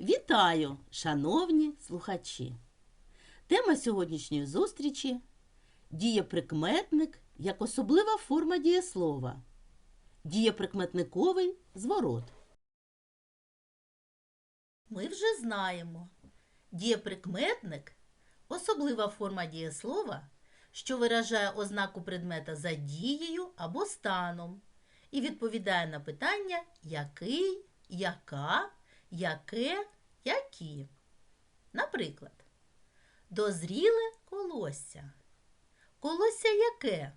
Вітаю, шановні слухачі! Тема сьогоднішньої зустрічі дієприкметник як особлива форма дієслова. Дієприкметниковий зворот. Ми вже знаємо. Дієприкметник особлива форма дієслова, що виражає ознаку предмета за дією або станом і відповідає на питання який, яка, яке, які. Наприклад, дозріле колосся. Колосся яке?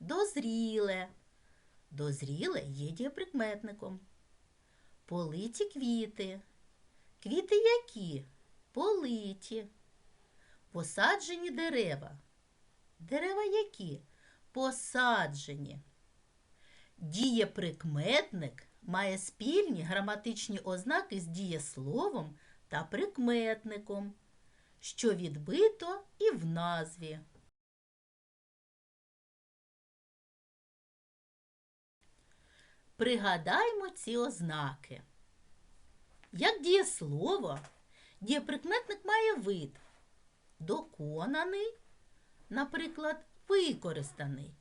Дозріле. Дозріле є дієприкметником. Политі квіти. Квіти які? Политі. Посаджені дерева. Дерева які? Посаджені. Дієприкметник має спільні граматичні ознаки з дієсловом та прикметником, що відбито і в назві. Пригадаймо ці ознаки. Як дієслово, дієприкметник має вид доконаний, наприклад, використаний,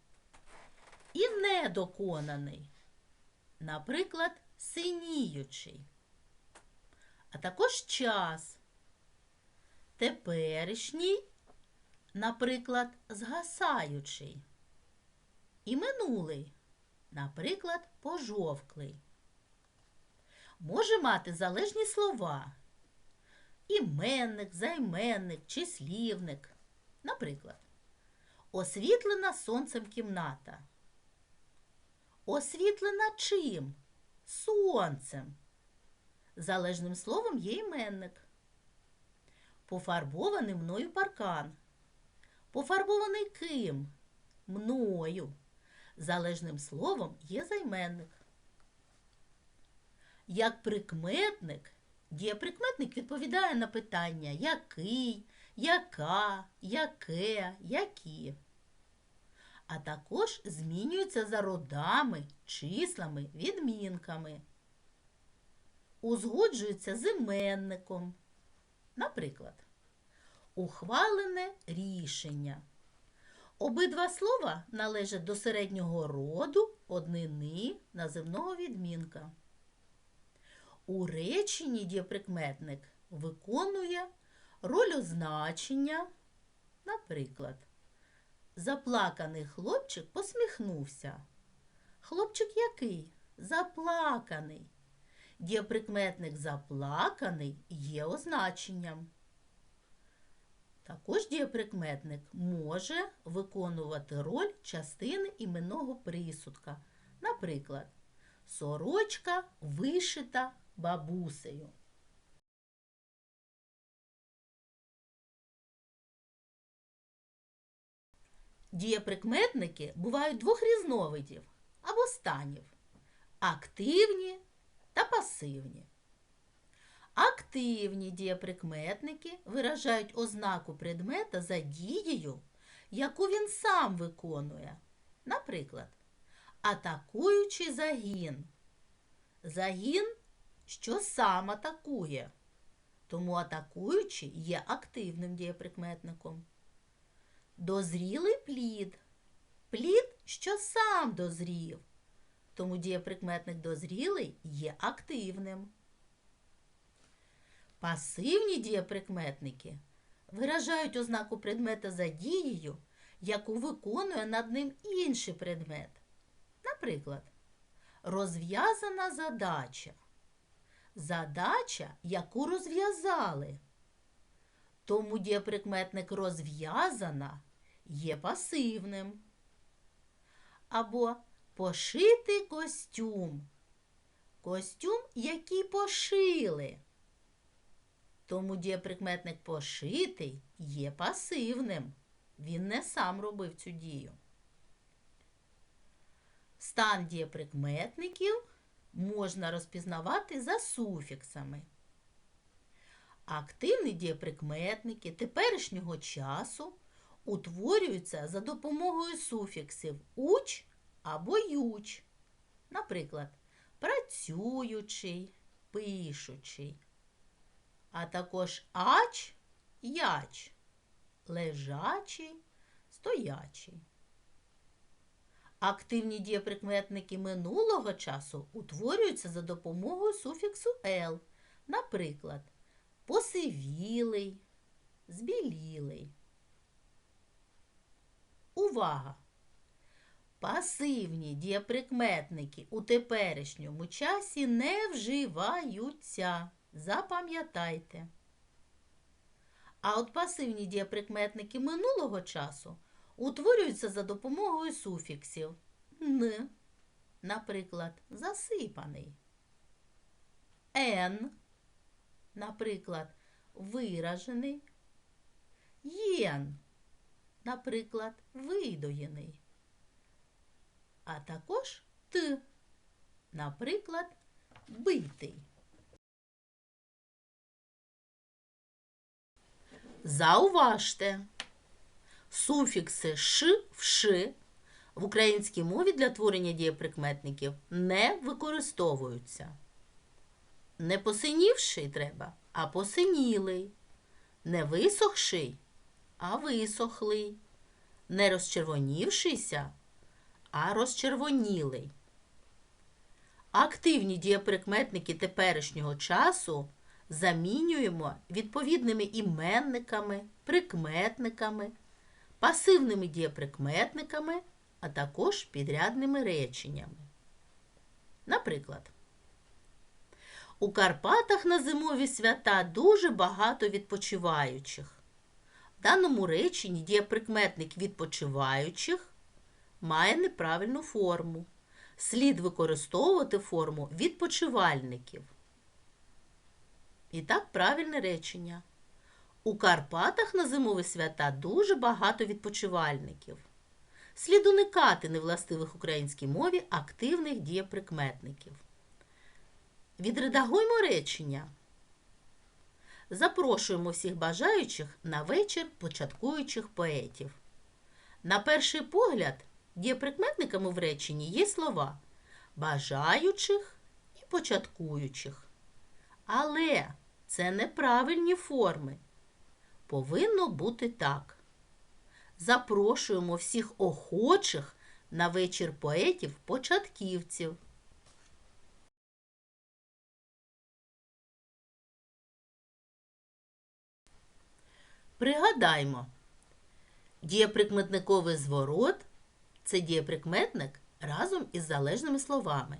і недоконаний, наприклад, синіючий, а також час, теперішній, наприклад, згасаючий, і минулий, наприклад, пожовклий. Може мати залежні слова. Іменник, займенник, числівник. Наприклад, освітлена сонцем кімната. Освітлена чим? Сонцем. Залежним словом є іменник. Пофарбований мною паркан. Пофарбований ким? Мною. Залежним словом є займенник. Як прикметник, дієприкметник відповідає на питання який, яка, яке, які. А також змінюється за родами, числами, відмінками. Узгоджується з іменником. Наприклад, ухвалене рішення. Обидва слова належать до середнього роду однини називного відмінка. У реченні дієприкметник виконує роль означення. Наприклад, заплаканий хлопчик посміхнувся. Хлопчик який? Заплаканий. Дієприкметник заплаканий є означенням. Також дієприкметник може виконувати роль частини іменного присудка. Наприклад, сорочка вишита бабусею. Дієприкметники бувають двох різновидів або станів активні та пасивні. Активні дієприкметники виражають ознаку предмета за дією, яку він сам виконує. Наприклад, атакуючий загін. Загін, що сам атакує. Тому атакуючий є активним дієприкметником. Дозрілий плід. Плід, що сам дозрів. Тому дієприкметник дозрілий є активним. Пасивні дієприкметники виражають ознаку предмета за дією, яку виконує над ним інший предмет. Наприклад, розв'язана задача. Задача, яку розв'язали. Тому дієприкметник розв'язана є пасивним. Або пошити костюм. Костюм, який пошили. Тому дієприкметник пошитий є пасивним. Він не сам робив цю дію. Стан дієприкметників можна розпізнавати за суфіксами. Активні дієприкметники теперішнього часу утворюються за допомогою суфіксів уч або юч. Наприклад, працюючий, пишучий. а також ач, яч, лежачий, стоячий. Активні дієприкметники минулого часу утворюються за допомогою суфіксу «л». Наприклад, посивілий, збілілий. Увага! Пасивні дієприкметники у теперішньому часі не вживаються. Запам'ятайте. А от пасивні дієприкметники минулого часу утворюються за допомогою суфіксів н, наприклад, засипаний, н, наприклад, виражений, єн, наприклад, видоєний, а також т, наприклад, битий. Зауважте, суфікси ш в ш в українській мові для творення дієприкметників не використовуються. Не посинівший треба, а посинілий. Не висохший, а висохлий. Не розчервонівшийся, а розчервонілий. Активні дієприкметники теперішнього часу замінюємо відповідними іменниками, прикметниками, пасивними дієприкметниками, а також підрядними реченнями. Наприклад, у Карпатах на зимові свята дуже багато відпочиваючих. В даному реченні дієприкметник відпочиваючих має неправильну форму. Слід використовувати форму відпочивальників. І так правильне речення. У Карпатах на зимові свята дуже багато відпочивальників. Слід уникати невластивих українській мові активних дієприкметників. Відредагуймо речення. Запрошуємо всіх бажаючих на вечір початкуючих поетів. На перший погляд, дієприкметниками в реченні є слова бажаючих і початкуючих. Але це неправильні форми. Повинно бути так. Запрошуємо всіх охочих на вечір поетів-початківців. Пригадаймо, дієприкметниковий зворот це дієприкметник разом із залежними словами.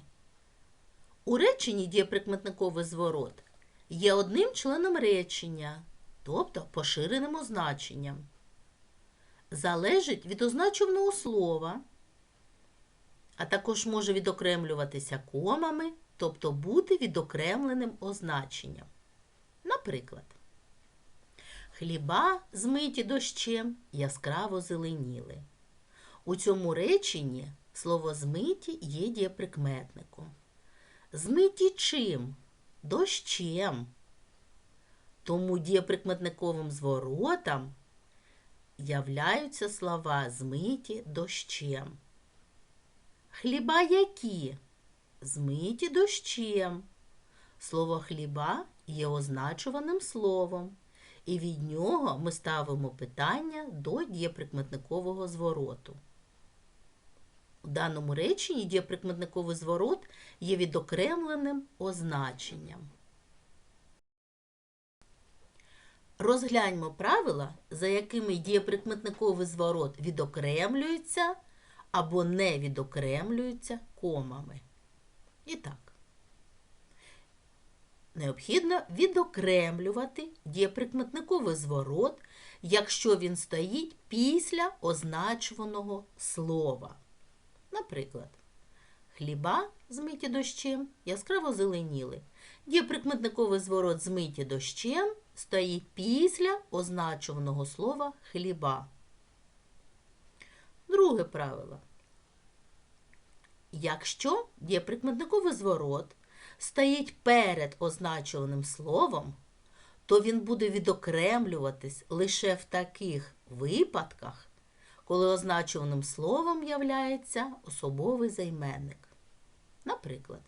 У реченні дієприкметниковий зворот є одним членом речення, тобто поширеним означенням. Залежить від означуваного слова, а також може відокремлюватися комами, тобто бути відокремленим означенням. Наприклад, хліба, змиті дощем, яскраво зеленіли. У цьому реченні слово змиті є дієприкметником. Змиті чим? Дощем. Тому дієприкметниковим зворотом являються слова змиті дощем. Хліба які? Змиті дощем. Слово хліба є означуваним словом, і від нього ми ставимо питання до дієприкметникового звороту. У даному реченні дієприкметниковий зворот є відокремленим означенням. Розгляньмо правила, за якими дієприкметниковий зворот відокремлюється або не відокремлюється комами. І так, необхідно відокремлювати дієприкметниковий зворот, якщо він стоїть після означуваного слова. Наприклад, хліба змиті дощем яскраво зеленіли. Дієприкметниковий зворот змиті дощем стоїть після означуваного слова хліба. Друге правило. Якщо дієприкметниковий зворот стоїть перед означуваним словом, то він буде відокремлюватись лише в таких випадках, коли означуваним словом являється особовий займенник. Наприклад,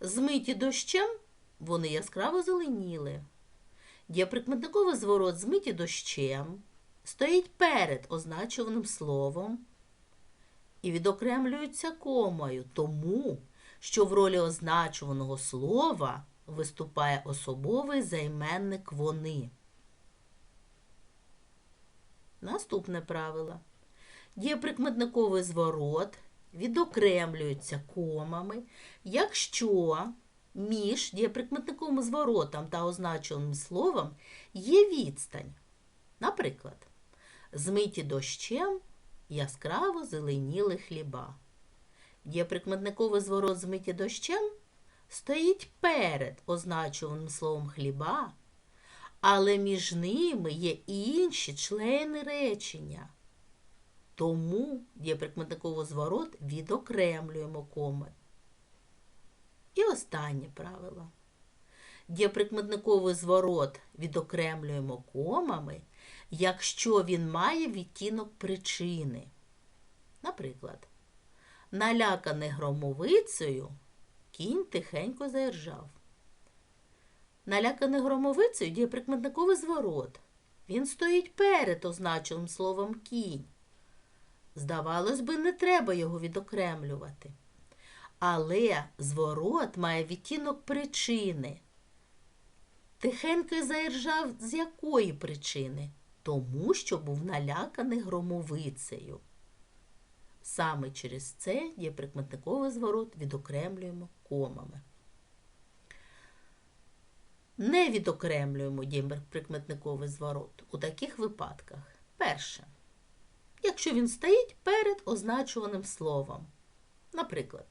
змиті дощем вони яскраво зеленіли. Дієприкметниковий зворот змиті дощем стоїть перед означуваним словом і відокремлюється комою, тому що в ролі означуваного слова виступає особовий займенник вони. Наступне правило. Дієприкметниковий зворот відокремлюється комами, якщо між дієприкметниковим зворотом та означеним словом є відстань. Наприклад, змиті дощем яскраво зеленіли хліба. Дієприкметниковий зворот змиті дощем стоїть перед означуваним словом хліба, але між ними є інші члени речення. Тому дієприкметниковий зворот відокремлюємо коми. І останнє правило. Дієприкметниковий зворот відокремлюємо комами, якщо він має відтінок причини. Наприклад, наляканий громовицею кінь тихенько заіржав. Наляканий громовицею дієприкметниковий зворот. Він стоїть перед означеним словом кінь. Здавалось би, не треба його відокремлювати. Але зворот має відтінок причини. Тихенько заіржав з якої причини? Тому що був наляканий громовицею. Саме через це дієприкметниковий зворот відокремлюємо комами. Не відокремлюємо дієприкметниковий зворот у таких випадках. Перше. Якщо він стоїть перед означуваним словом. Наприклад,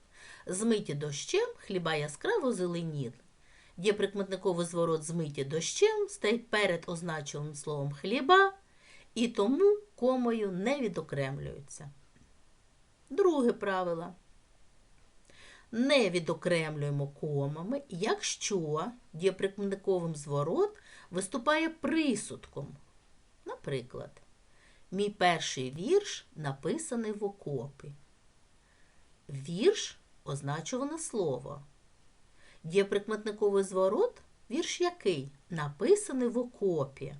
змиті дощем хліба яскраво зеленіли. Дієприкметниковий зворот змиті дощем стоїть перед означуваним словом хліба, і тому комою не відокремлюється. Друге правило. Не відокремлюємо комами, якщо дієприкметниковим зворот виступає присудком. Наприклад, мій перший вірш написаний в окопі. Вірш означуване слово. Дієприкметниковий зворот вірш який написаний в окопі.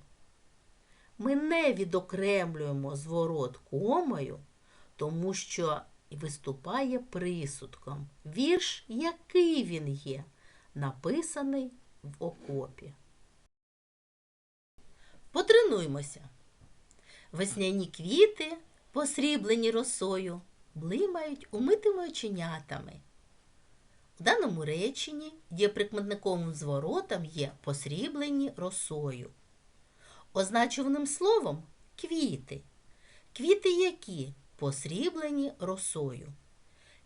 Ми не відокремлюємо зворот комою, тому що виступає присудком. Вірш, який він є, написаний в окопі. Потренуймося. Весняні квіти, посріблені росою, блимають умитими оченятами. В даному реченні дієприкметниковим зворотом є посріблені росою. Означуваним словом квіти. Квіти які посріблені росою.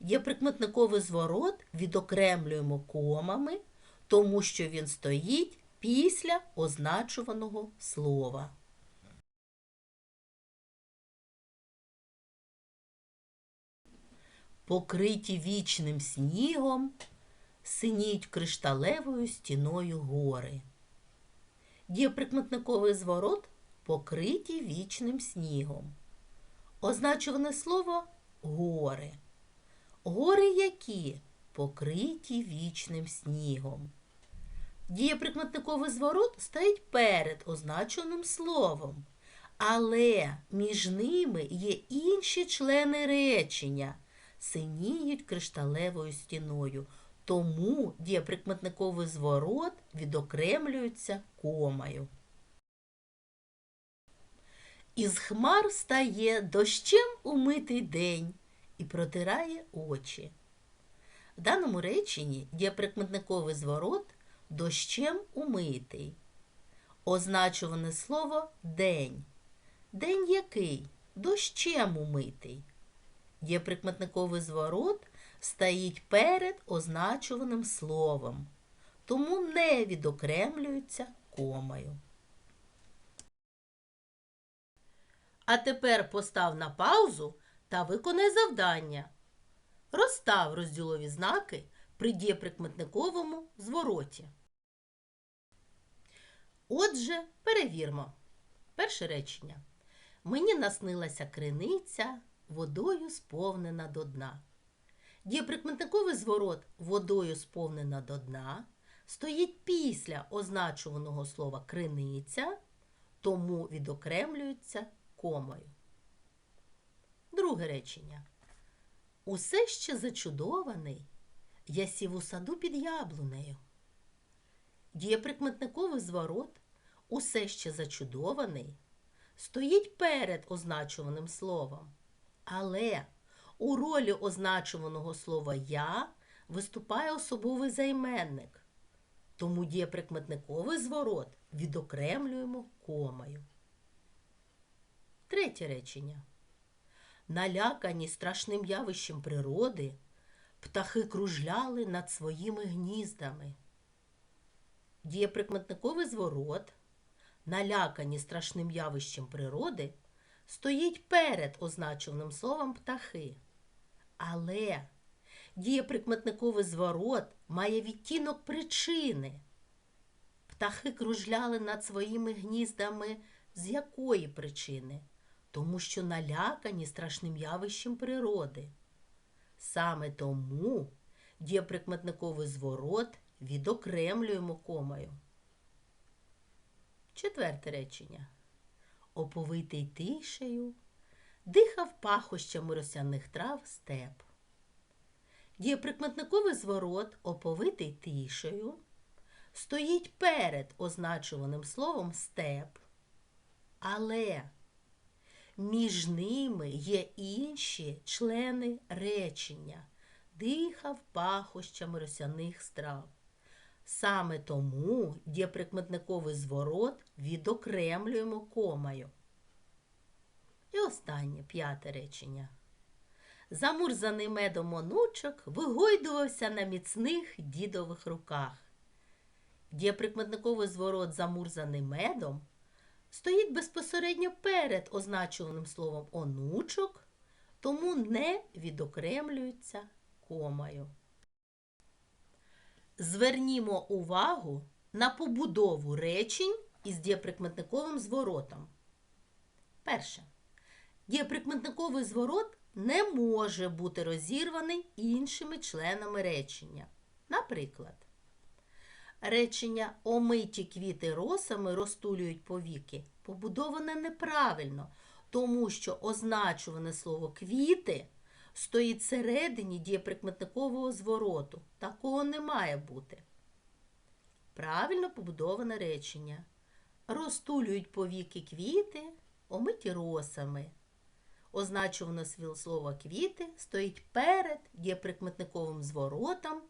Дієприкметниковий зворот відокремлюємо комами, тому що він стоїть після означуваного слова. Покриті вічним снігом, синіють кришталевою стіною гори. Дієприкметниковий зворот покриті вічним снігом. Означуване слово гори. Гори які покриті вічним снігом. Дієприкметниковий зворот стоїть перед означеним словом, але між ними є інші члени речення, синіють кришталевою стіною. Тому дієприкметниковий зворот відокремлюється комою. Із хмар стає дощем умитий день і протирає очі. В даному реченні дієприкметниковий зворот дощем умитий. Означуване слово день. День який? Дощем умитий. Дієприкметниковий зворот стоїть перед означуваним словом, тому не відокремлюється комою. А тепер постав на паузу та виконай завдання. Розстав розділові знаки при дієприкметниковому звороті. Отже, перевірмо. Перше речення. Мені наснилася криниця, водою сповнена до дна. Дієприкметниковий зворот водою сповнена до дна стоїть після означуваного слова криниця, тому відокремлюється комою. Друге речення. Усе ще зачудований, я сів у саду під яблунею. Дієприкметниковий зворот усе ще зачудований стоїть перед означуваним словом. Але у ролі означуваного слова я виступає особовий займенник. Тому дієприкметниковий зворот відокремлюємо комою. Третє речення. Налякані страшним явищем природи, птахи кружляли над своїми гніздами. Дієприкметниковий зворот, налякані страшним явищем природи, стоїть перед означеним словом птахи. Але дієприкметниковий зворот має відтінок причини. Птахи кружляли над своїми гніздами з якої причини? Тому що налякані страшним явищем природи. Саме тому дієприкметниковий зворот відокремлюємо комою. Четверте речення. Оповитий тишею, дихав пахощами росяних трав степ. Дієприкметниковий зворот, оповитий тишею, стоїть перед означуваним словом степ. Але між ними є інші члени речення, дихав пахощами росяних страв. Саме тому дієприкметниковий зворот відокремлюємо комою. І останнє п'яте речення. Замурзаний медом онучок вигойдувався на міцних дідових руках. Дієприкметниковий зворот замурзаний медом стоїть безпосередньо перед означуваним словом онучок, тому не відокремлюється комою. Звернімо увагу на побудову речень із дієприкметниковим зворотом. Перше. Дієприкметниковий зворот не може бути розірваний іншими членами речення. Наприклад, речення омиті квіти росами розтулюють повіки побудоване неправильно, тому що означуване слово квіти стоїть всередині дієприкметникового звороту. Такого не має бути. Правильно побудоване речення. Розтулюють повіки квіти, омиті росами. Означуване слово квіти стоїть перед дієприкметниковим зворотом,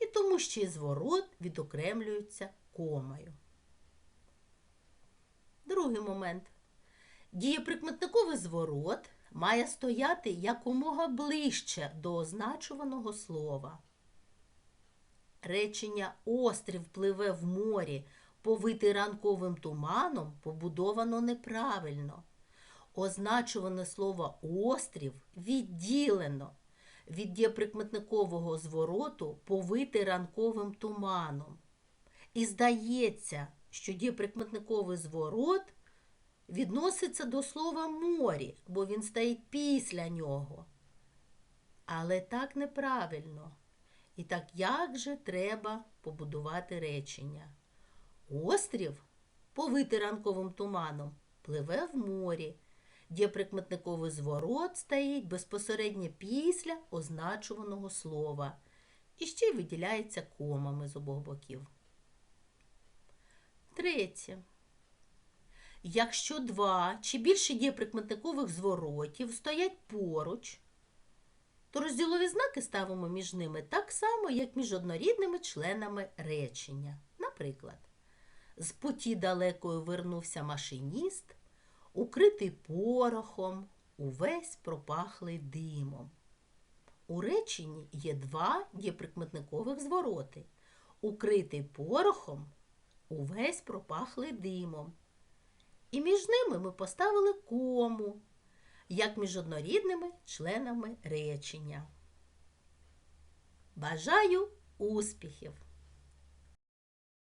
і тому ще й зворот відокремлюється комою. Другий момент. Дієприкметниковий зворот має стояти якомога ближче до означуваного слова. Речення острів пливе в морі, повитий ранковим туманом, побудовано неправильно. Означуване слово острів відділено від дієприкметникового звороту повитий ранковим туманом. І здається, що дієприкметниковий зворот відноситься до слова морі, бо він стоїть після нього. Але так неправильно. І так як же треба побудувати речення? Острів, повитий ранковим туманом, пливе в морі, де прикметниковий зворот стоїть безпосередньо після означуваного слова і ще й виділяється комами з обох боків. Третє. Якщо два чи більше дієприкметникових зворотів стоять поруч, то розділові знаки ставимо між ними так само, як між однорідними членами речення. Наприклад, з путі далекою вернувся машиніст, укритий порохом, увесь пропахлий димом. У реченні є два дієприкметникових звороти. Укритий порохом, увесь пропахлий димом. І між ними ми поставили кому, як між однорідними членами речення. Бажаю успіхів!